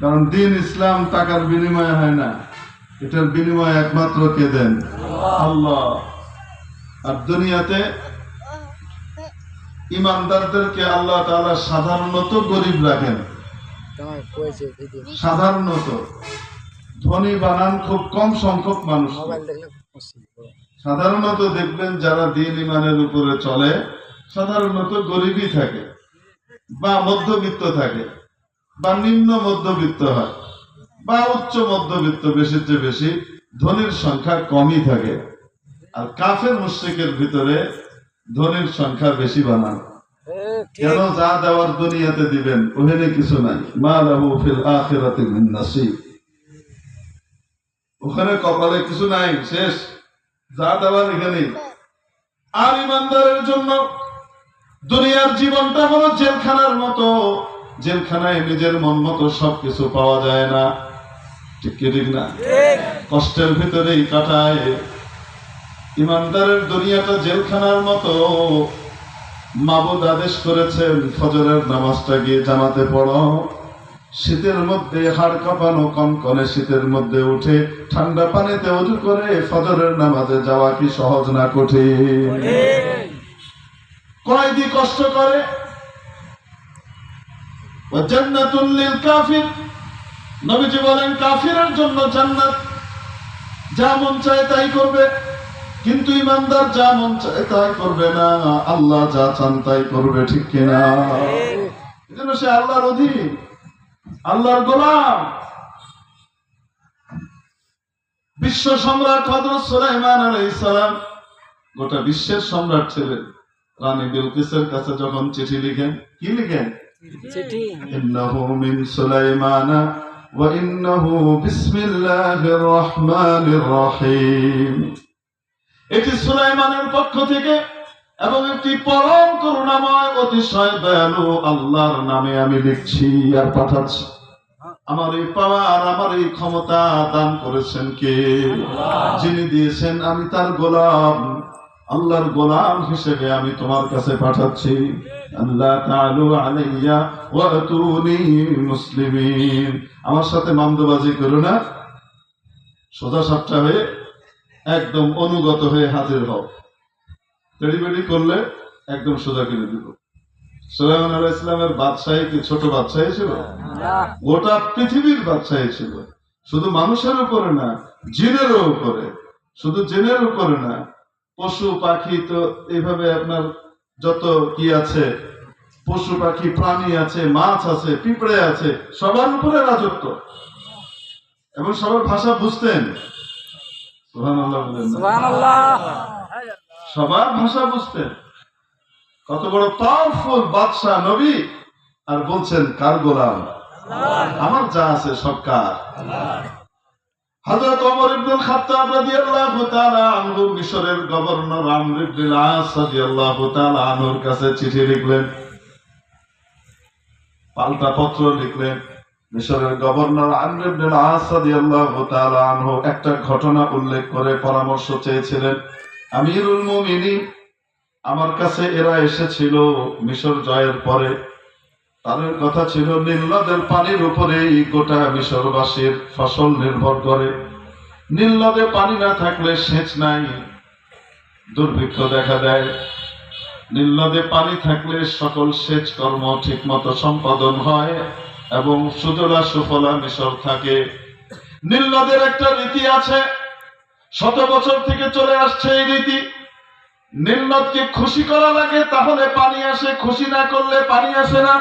কারণ দিন ইসলাম টাকার বিনিময়ে হয় না। এটার বিনিময় একমাত্র কে দেন? আল্লাহ। আর দুনিয়াতে ইমানদারদেরকে আল্লাহ সাধারণত গরিব রাখেন। সাধারণত। ধনী বানান খুব কম সংখ্যক মানুষ। সাধারণত দেখবেন যারা দিন ইমানের উপরে চলে, সাধারণত গরিবই থাকে। বা মধ্যবিত্ত থাকে, বা নিম্ন মধ্যবিত্ত হয়, বা উচ্চ মধ্যবিত্ত বেশির চেয়ে বেশি, ধনীর সংখ্যা কমই থাকে। আর কাফের মুশ্রিকের ভিতরে ধনীর সংখ্যা বেশি বানান। কেন যা দেওয়ার দুনিয়াতে দিবেন ওখানে কিছু নাই। মা লাহু ফিল আখিরাতি মিন ওখানে কপালে কিছু নাই, শেষ। যা দেওয়ার এখানে আর ইমানদারের জন্য দুনিয়ার জীবনটা হলো জেলখানার মতো। জেলখানায় নিজের মন মতো সবকিছু পাওয়া যায় না। ঠিক কি ঠিক না? কষ্টের ভিতরেই কাটায়। ইমানদারের দুনিয়াটা জেলখানার মতো। মাবুদ আদেশ করেছেন ফজরের নামাজটা গিয়ে জামাতে পড়ো। শীতের মধ্যে হাড় কাঁপানো কনকনে শীতের মধ্যে উঠে ঠান্ডা পানিতে উজু করে ফজরের নামাজে যাওয়া কি সহজ না কঠিন। কয়দি কষ্ট করে? ও জান্নাতুল লিল কাফির। নবীজি বলেন, কাফিরের জন্য জান্নাত। যা মন চায় তাই করবে। কিন্তু ইমানদার যা মন চায় তাই করবে না। আল্লাহ যা চান তাই করবে, ঠিক কিনা এজন্য সে আল্লাহর অধীন, আল্লাহর গোলাম। বিশ্ব সম্রাট হযরত সুলাইমান আলাইহিস সালাম, গোটা বিশ্বের সম্রাট ছিলেন। রানী বিলকিসের কাছে যখন চিঠি লিখেন কি লিখেন? মিন সুলাইমানা ওয়া বিসমিল্লাহির রহমানির রহিম। এটি সুলাইমানের পক্ষ থেকে এবং একটি পরম করুণাময় অতিশয় দয়ালু আল্লাহর নামে আমি লিখছি আর পাঠাচ্ছি। আমার এই পাওয়ার আমার এই ক্ষমতা দান করেছেন কে? যিনি দিয়েছেন আমি তার গোলাম। আল্লাহর গোলাম হিসেবে আমি তোমার কাছে পাঠাচ্ছি। আমার সাথে মামদোবাজি করো না। সোজা সাপটা হয়ে একদম অনুগত হয়ে হাজির হও। তেড়িবেড়ি করলে একদম সোজা করে দিব। সুলাইমান আলাইহিস বাদশাহী কি ছোট বাদশাহী ছিল? গোটা পৃথিবীর বাদশাহী ছিল। শুধু মানুষের উপরে না, জিনেরও উপরে। শুধু জিনের উপরে না পশু পাখি তো এইভাবে আপনার যত কি আছে পশু পাখি প্রাণী আছে মাছ আছে পিঁপড়ে আছে সবার উপরে রাজত্ব। এবং সবার ভাষা বুঝতেন। সবার ভাষা বুঝতেন। কত বড় পাওয়ারফুল বাদশাহ নবী আর বলছেন কার গোলাম? আমার যা আছে সব কার। মিশরের গভর্নর আনহুর কাছে চিঠি লিখলেন। পাল্টা পত্র লিখলেন। মিশরের গভর্নর একটা ঘটনা উল্লেখ করে পরামর্শ চেয়েছিলেন। আমিরুল মুমিনিন, আমার কাছে এরা এসেছিল মিশর জয়ের পরে। তাদের কথা ছিল নীল নদের পানির উপরেই গোটা মিশরবাসীর ফসল নির্ভর করে। নীল নদে পানি না থাকলে সেচ নাই। দুর্ভিক্ষ দেখা দেয়। নীল নদে পানি থাকলে সকল সেচ কর্ম ঠিক মতো সম্পাদন হয় এবং সুজলা সুফলা মিশর থাকে। নীল নদের একটা রীতি আছে, শত বছর থেকে চলে আসছে এই রীতি। নীলনদকে খুশি করা লাগে, তাহলে পানি আসে, খুশি না করলে পানি আসে না।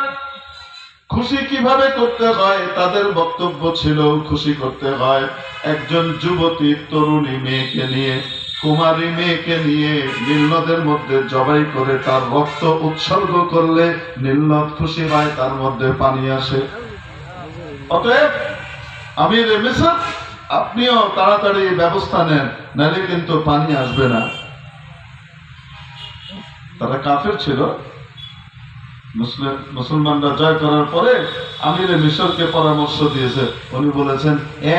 খুশি কীভাবে করতে হয়? তাদের বক্তব্য ছিল, খুশি করতে হয়। একজন যুবতী তরুণী মেয়েকে নিয়ে, কুমারী মেয়েকে নিয়ে নীলনদের মধ্যে জবাই করে তার রক্ত উৎসর্গ করলে নীলনদ খুশি হয়, তার মধ্যে পানি আসে। অতএব আমি মিসর, আপনিও তাড়াতাড়ি ব্যবস্থা নেন, নাহলে কিন্তু পানি আসবে না। তারা কাফের ছিল। মুসলিম, মুসলমানরা জয় করার পরে আমির মিশরকে পরামর্শ দিয়েছে। উনি বলেছেন,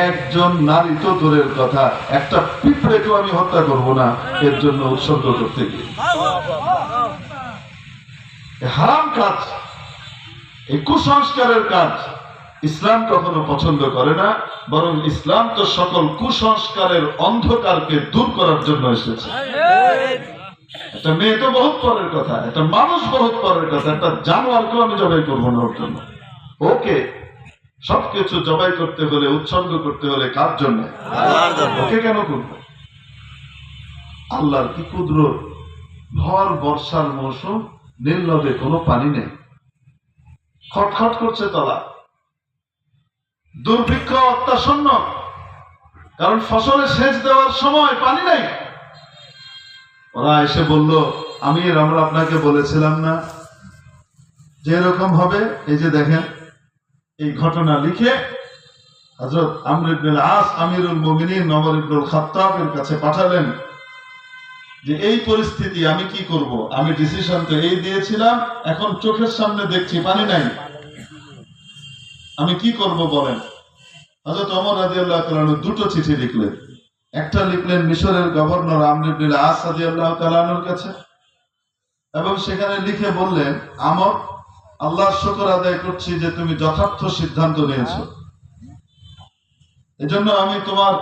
একজন নারী তো দূরের কথা, একটা পিঁপড়েকেও আমি হত্যা করব না, এর জন্য উৎসর্গ করতে গিয়ে। হারাম কাজ এই কুসংস্কারের কাজ। ইসলাম কখনো পছন্দ করে না, বরং ইসলাম তো সকল কুসংস্কারের অন্ধকারকে দূর করার জন্য এসেছে। একটা মেয়ে তো বহুত পরের কথা একটা মানুষ বহুত পরের কথা একটা জানোয়ারকেও আমি জবাই করব না ওর জন্য। ওকে সবকিছু জবাই করতে হলে উৎসর্গ করতে হলে কার জন্য? ওকে কেন করব? আল্লাহর কি কুদরত? ভর বর্ষার মৌসুম নীল নদে কোনো পানি নেই। খটখট করছে তলা। দুর্ভিক্ষ অত্যাসন্ন কারণ ফসলে সেচ দেওয়ার সময় পানি নেই। ওরা এসে বলল, আমি আমরা আপনাকে বলেছিলাম না। যে এরকম হবে, এই যে দেখেন, এই ঘটনা লিখে হজরত আমর ইবনুল আস আমিরুল মুমিনিন নমর ইবনুল খাত্তাবের কাছে পাঠালেন যে, এই পরিস্থিতি আমি কি করব? আমি ডিসিশন তো এই দিয়েছিলাম, এখন চোখের সামনে দেখছি, পানি নাই। আমি কি করব বলেন? হযরত ওমর রাদিয়াল্লাহু তাআলা দুটো চিঠি লিখলেন। একটা লিখলেন মিশরের গভর্নর আমর ইবনুল আস রাদিয়াল্লাহু তাআলার কাছে, এবং সেখানে লিখে বললেন, আমর, আল্লাহর শুকর আদায় করছি যে তুমি যথার্থ সিদ্ধান্ত নিয়েছো। এজন্য আমি তোমার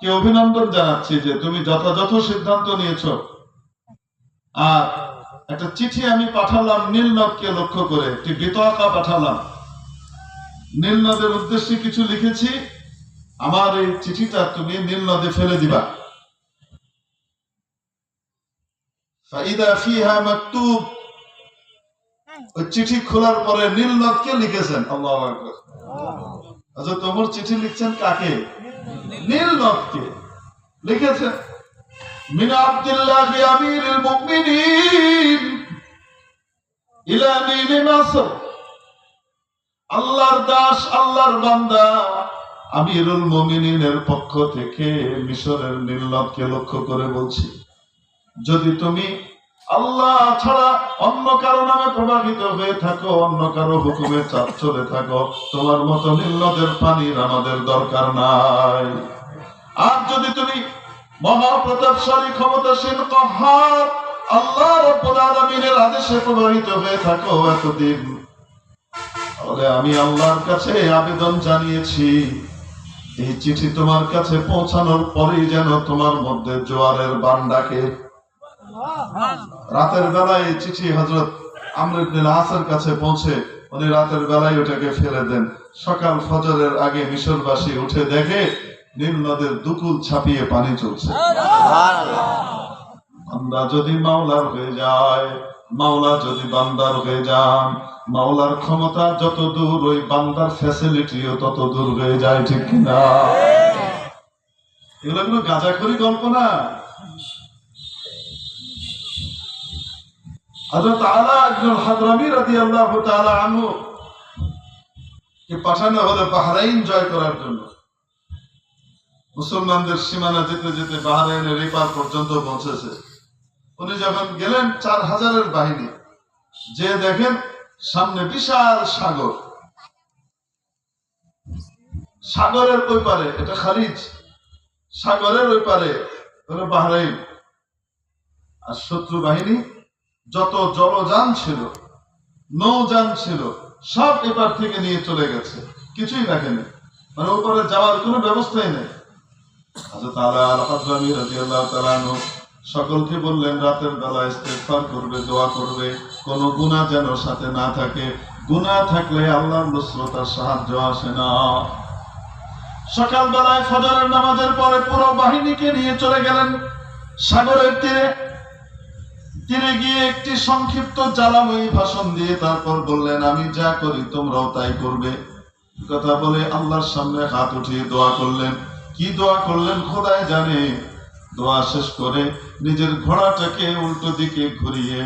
কে অভিনন্দন জানাচ্ছি যে তুমি যথাযথ সিদ্ধান্ত নিয়েছো। আর একটা চিঠি আমি পাঠালাম নীলনদকে লক্ষ্য করে, একটি বিতর্কা পাঠালাম। নীলনদের উদ্দেশ্যে কিছু লিখেছি আমার এই চিঠিটা তুমি নীলনদে ফেলে দিবা ফাইদা ফিহা মাকতুব ওই চিঠি খোলার পরে নীলনদকে লিখেছেন আল্লাহু আকবার আচ্ছা তোমার চিঠি লিখছেন কাকে নীলনদকে লিখেছেন من عبد الله أمير المؤمنين إلى نيل مصر আল্লাহর দাস আল্লাহর বান্দা আমিরুল মুমিনিনের পক্ষ থেকে মিশরের নীলনদকে লক্ষ্য করে বলছি, যদি তুমি আল্লাহ ছাড়া অন্য কারও নামে প্রভাবিত হয়ে থাকো, অন্য কারও হুকুমে চাপ চলে থাকো, তোমার মতো নীলনদের পানির আমাদের দরকার নাই। আর যদি তুমি মহাপ্রতাপশালী, ক্ষমতাসীন, কহার, আল্লাহ রব্বুল আদেশে প্রবাহিত হয়ে থাকো এতদিন আমি আল্লাহর কাছে আবেদন জানিয়েছি এই চিঠি তোমার কাছে পৌঁছানোর পরেই যেন তোমার মধ্যে জোয়ারের বান ডাকে। রাতের বেলায় এই চিঠি হজরত আমর ইবনুল কাছে পৌঁছে উনি রাতের বেলায় ওটাকে ফেলে দেন। সকাল ফজরের আগে মিশরবাসী উঠে দেখে নীল নদের দুকুল ছাপিয়ে পানি চলছে। আমরা যদি মাওলার হয়ে যায় মাওলা যদি বান্দার হয়ে যান, মাওলার ক্ষমতা যত দূর, ওই বান্দার ফ্যাসিলিটিও তত দূর হয়ে যায়, ঠিক কিনা? এগুলো কোনো গাঁজাখড়ি গল্প না? হযরত আলা ইবনুল হাদরামি রাদিয়াল্লাহু তাআলা আনহু, কে পাঠানো হলো বাহরাইন জয় করার জন্য। মুসলমানদের সীমানা যেতে যেতে বাহরাইনের এপার পর্যন্ত পৌঁছেছে। উনি যখন গেলেন চার হাজারের বাহিনী, যে দেখেন সামনে বিশাল সাগর। সাগরের ওই পারে, এটা খালিজ সাগরের ওই পারে বাহরাইন। আর শত্রু বাহিনী, যত জলযান ছিল, নৌযান ছিল, সব এপার থেকে নিয়ে চলে গেছে। কিছুই রাখেনি। মানে ওপারে যাওয়ার কোনো ব্যবস্থাই নেই। আচ্ছা তাহলে আল হাজরামি রাদিয়াল্লাহু তাআলা আনহু সকলকে বললেন, রাতের বেলা ইস্তেগফার করবে, দোয়া করবে। কোনো গুনাহ যেন সাথে না থাকে। গুনাহ থাকলে আল্লাহর নুসরত আর সাহায্য আসে না। সকাল বেলায় ফজরের নামাজের পরে পুরো বাহিনীকে নিয়ে চলে গেলেন। সাগরের তীরে। তীরে গিয়ে একটি সংক্ষিপ্ত জ্বালাময়ী ভাষণ দিয়ে তারপর বললেন, আমি যা করি তোমরাও তাই করবে। কথা বলে আল্লাহর সামনে হাত উঠিয়ে দোয়া করলেন। কি দোয়া করলেন খোদায় জানে। দোয়া শেষ করে নিজের ঘোড়াটাকে উল্টো দিকে ঘুরিয়ে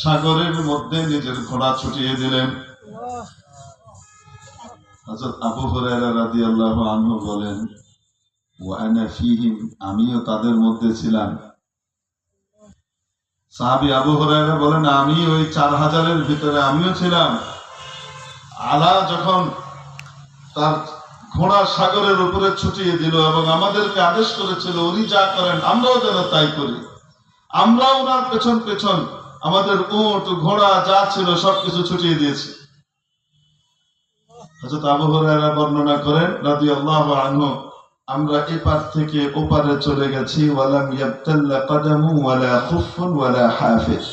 সাগরের মধ্যে নিজের ঘোড়া ছুটিয়ে দিলেন। হযরত আবু হুরায়রা রাদিয়াল্লাহু আনহু বলেন, ওয়া আনা আমিও তাদের মধ্যে ছিলাম। সাহাবী আবু হুরায়রা বলেন, আমি ওই চার হাজারের ভিতরে আমিও ছিলাম। আলা যখন তার ঘোড়া সাগরের উপরে ছুটিয়ে দিল এবং আমাদেরকে আদেশ করেছিল, উনি যা করেন, আমরাও যেন তাই করি। আমরা ওনার পেছন পেছন আমাদের উট, ঘোড়া যা ছিল সবকিছু ছুটিয়ে দিয়েছি। হযরত আবু বর্ণনা করেন, রাদিয়াল্লাহু আনহু, আমরা এপার থেকে ওপারে চলে গেছি, ওয়ালাম ইয়াবতাল্লা কাদামু ওয়ালা খুফুন ওয়ালা হাফিজ।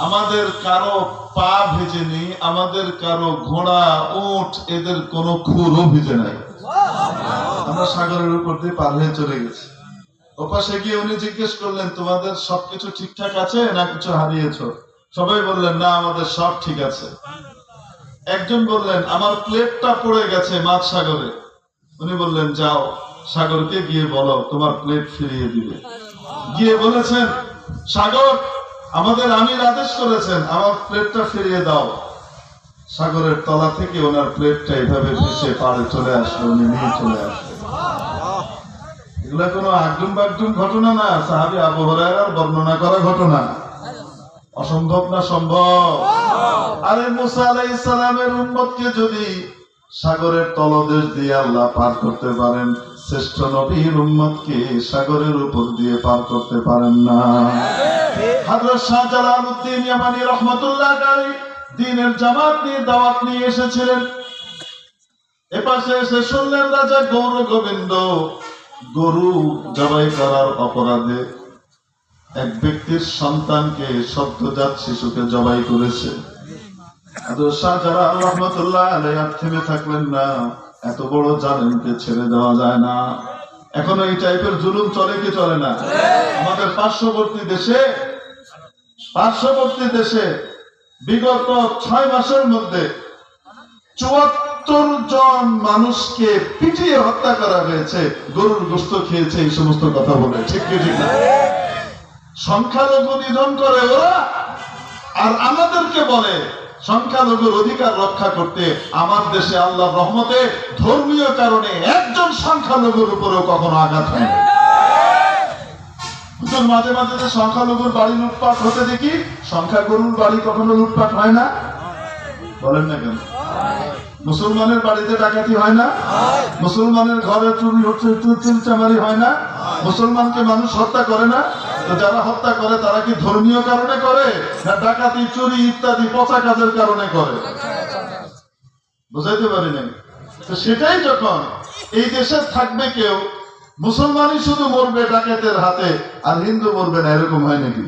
আমাদের কারও পা ভিজেনি আমাদের কারও ঘোড়া, উট, এদের কোনো খুরও ভেজে নাই। আমরা সাগরের উপর দিয়ে পার হয়ে চলে গেছি। ওপাশে গিয়ে উনি জিজ্ঞেস করলেন, তোমাদের সবকিছু ঠিকঠাক আছে না কিছু হারিয়েছো? সবাই বললেন, না, আমাদের সব ঠিক আছে। একজন বললেন, আমার প্লেটটা পড়ে গেছে মাছ সাগরে। উনি বললেন, যাও, সাগরকে গিয়ে বলো, তোমার প্লেট ফিরিয়ে দিবে। গিয়ে বলেছেন, সাগর আমাদের আমির আদেশ করেছেন, আমার প্লেটটা ফিরিয়ে দাও। সাগরের তলা থেকে ওনার প্লেটটা এভাবে ভেসে পাড়ে চলে আসলো, উনি নিয়ে চলে আসলো। এগুলা কোনো আগডুম বাগডুম ঘটনা না, সাহাবি আবু হুরায়রার বর্ণনা করা ঘটনা। অসম্ভব না সম্ভব? আরে মুসা আলাইহিস সালামের উম্মতকে যদি সাগরের তলদেশ দিয়ে আল্লাহ পার করতে পারেন শ্রেষ্ঠ নবীর উম্মতকে সাগরের উপর দিয়ে পার করতে পারেন না। হযরত শাহজালালউদ্দিন ইয়ামানি রহমাতুল্লাহ আলাইহি দ্বীনের জামাত নিয়ে দাওয়াত নিয়ে এসেছিলেন। এপাশে এসে শুনলেন রাজা গৌর গোবিন্দ, গরু জবাই করার অপরাধে এক ব্যক্তির সন্তানকে সদ্যজাত শিশুকে জবাই করেছে। যারা রহমতুল্লাহ আলাই আর থেমে থাকলেন না। এত বড় জালেমকে ছেড়ে দেওয়া যায় না। এখন এই টাইপের জুলুম চলে কি চলে না? আমাদের পার্শ্ববর্তী দেশে পার্শ্ববর্তী দেশে বিগত ছয় মাসের মধ্যে চুয়াত্তর জন মানুষকে পিটিয়ে হত্যা করা হয়েছে, গরুর গোস্ত খেয়েছে, এই সমস্ত কথা বলে। ঠিক কি, ঠিক না? সংখ্যালঘু নিধন করে ওরা, আর আমাদেরকে বলে সংখ্যালঘুর অধিকার রক্ষা করতে আমার দেশে আল্লাহ রহমতে ধর্মীয় কারণে একজন সংখ্যালঘুর উপরেও কখনো আঘাত হয় মাঝে মাঝে যে সংখ্যালঘুর বাড়ি লুটপাট হতে দেখি, সংখ্যাগুরুর বাড়ি কখনো লুটপাট হয় না? বলেন না কেন? মুসলমানের বাড়িতে ডাকাতি হয় না? মুসলমানের ঘরে চুরি হচ্ছে, চুলচামারি হয় না? মুসলমানকে মানুষ হত্যা করে না? যারা হত্যা করে, তারা কি ধর্মীয় কারণে করে? না ডাকাতি, চুরি, ইত্যাদি, পচা কাজের কারণে করে? বুঝাইতে পারি নাই। তো সেটাই যখন এই দেশে থাকবে কেউ, মুসলমানই শুধু মরবে ডাকাতের হাতে, আর হিন্দু মরবে না, এরকম হয় নাকি?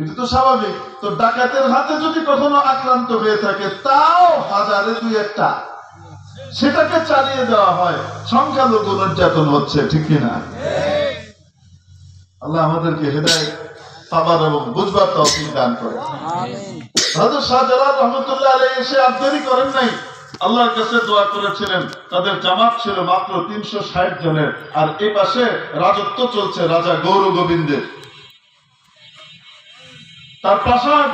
এটা তো স্বাভাবিক। তো ডাকাতের হাতে যদি কখনো আক্রান্ত হয়ে থাকে, তাও হাজারে দুই একটা। সেটাকে চালিয়ে দেওয়া হয়। সংখ্যালঘু নির্যাতন হচ্ছে, ঠিক কিনা আল্লাহ আমাদেরকে হেদায় পাবার এবং বুঝবার তৌফিক দান করে। শাহজালাল রহমতুল্লাহ এসে করেন নাই। আল্লাহর কাছে দোয়া করেছিলেন তাদের জামাত ছিল মাত্র তিনশো ষাট জনের আর এ পাশে রাজত্ব চলছে রাজা গৌর গোবিন্দের। তার প্রাসাদ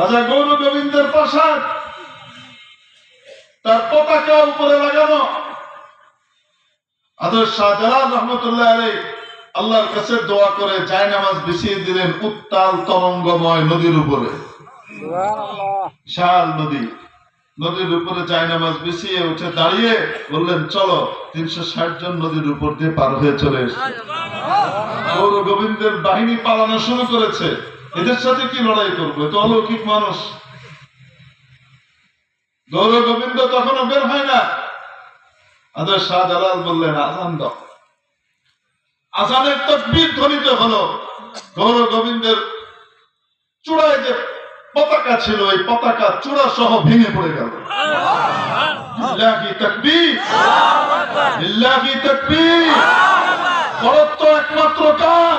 রাজা গৌর গোবিন্দের প্রাসাদ তার পতাকা উপরে লাগানো। আদর শাহজালাল রহমতুল্লাহ আলাই আল্লাহর কাছে দোয়া করে জায়নামাজ বিছিয়ে দিলেন উত্তাল তরঙ্গময় নদীর উপরে। বিশাল নদী। নদীর উপরে জায়নামাজ বিছিয়ে উঠে দাঁড়িয়ে বললেন, চলো, তিনশো ষাট জন নদীর উপর দিয়ে পার হয়ে চলে গৌর গোবিন্দের বাহিনী পালানো শুরু করেছে। এদের সাথে কি লড়াই করব? এ তো অলৌকিক মানুষ। গৌর গোবিন্দ তখনও বের হয় না। আদর শাহজালাল বললেন, আজান দাও। আজানের তকবীর ধ্বনিত হলো। গৌর গোবিন্দের চূড়ায় যে পতাকা ছিল, এই পতাকা চূড়া সহ ভেঙে পড়ে গেল। একমাত্র কার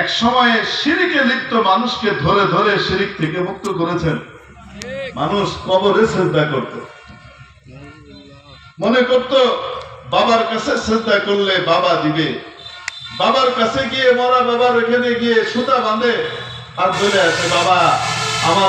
এক সময়ে সিঁড়িকে লিপ্ত মানুষকে ধরে ধরে সিরিক থেকে মুক্ত করেছেন। মানুষ কবরে শ্রদ্ধা করত। মনে করত, বাবার কাছে শ্রদ্ধা করলে বাবা দিবে। বাবার কাছে গিয়ে মরা বাবার এখানে গিয়ে সুতা বাঁধে। আর বলে আছে বাবা, আমার